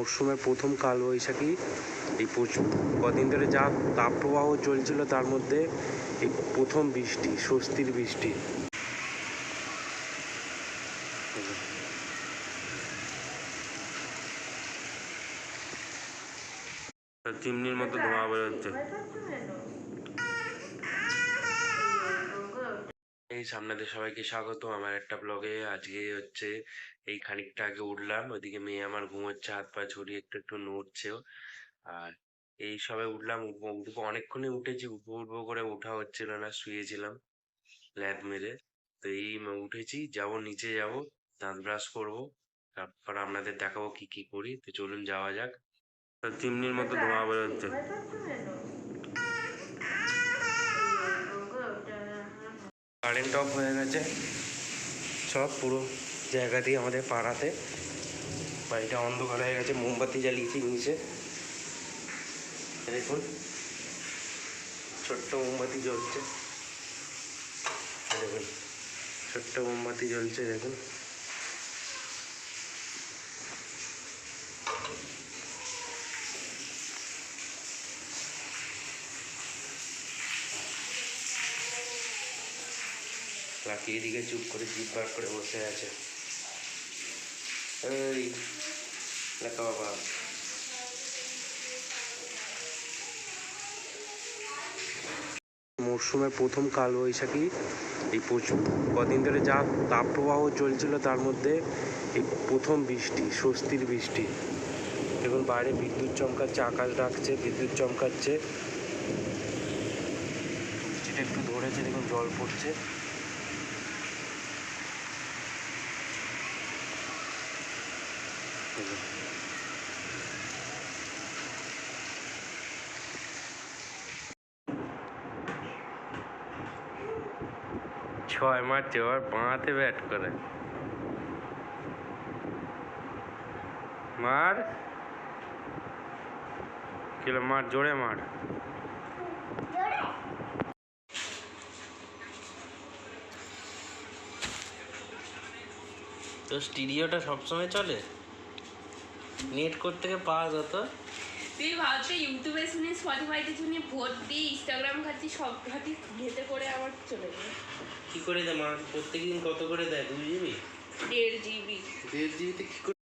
মরশুমের প্রথম কালবৈশাখী, এই কদিন ধরে যা তাপপ্রবাহ চলছিল তার মধ্যে এই প্রথম বৃষ্টি, স্বস্তির বৃষ্টি। চিমনির মতো ধোঁয়া বেরোচ্ছে। এই সামনেদের সবাইকে স্বাগত আমার একটা ব্লগে আজকে হচ্ছে এই খানিকটা আগে উঠলাম ওইদিকে মেয়ে আমার ঘুমোচ্ছে হাত পা ছড়িয়ে একটু একটু নড়ছেও আর এই সবে উঠলাম উঠবো উঠবো অনেকক্ষণই উঠেছি উঠবো উঠবো করে ওঠা হচ্ছিল না শুয়েছিলাম ল্যাদ মেরে তো এই উঠেছি যাব নিচে যাব দাঁত ব্রাশ করব তারপর আপনাদের দেখাবো কি কি করি তো চলুন যাওয়া যাক তো চিমনির মতো ধোঁয়া বেরোচ্ছে কারেন্ট অফ হয়ে গেছে। সব পুরো জায়গা দিয়ে আমাদের পাড়াতে। বাড়িটা অন্ধকার হয়ে গেছে, মোমবাতি জ্বালিয়েছি নিচে। দেখুন, ছোট্ট মোমবাতি জ্বলছে। দেখুন, ছোট্ট মোমবাতি জ্বলছে, দেখুন। লাকি এদিকে চুপ করে জিপ বার করে বসে আছে। এই, লেখা বাবা। মরশুমের প্রথম কালবৈশাখী এই প্রচুর, কদিন ধরে যা তাপপ্রবাহ চলছিল তার মধ্যে এই প্রথম বৃষ্টি, স্বস্তির বৃষ্টি। দেখুন, বাইরে বিদ্যুৎ চমকাচ্ছে, আকাশ ডাকছে, বিদ্যুৎ চমকাচ্ছে। একটু ধরেছে, দেখুন, জল পড়ছে। দেখুন। ছয় মারছে আবার বাঁহাতে ব্যাট করে। মার। কিলো মার, জোরে মার। তো স্টিডিওটা সবসময় চলে? নেট করতে পাওয়া যেত। তুই ভাবছ ইউটিউবে শুনে স্পটিফাইতে শুনে ভোট দিয়ে ইনস্টাগ্রাম খাচ্ছি সব খাচ্ছি ঘেটে করে আমার চলে যায় কি করে দেয় মা? প্রত্যেকদিন কত করে দেয়? দুই জিবি দেড় জিবি দেড় জিবিতে কি করে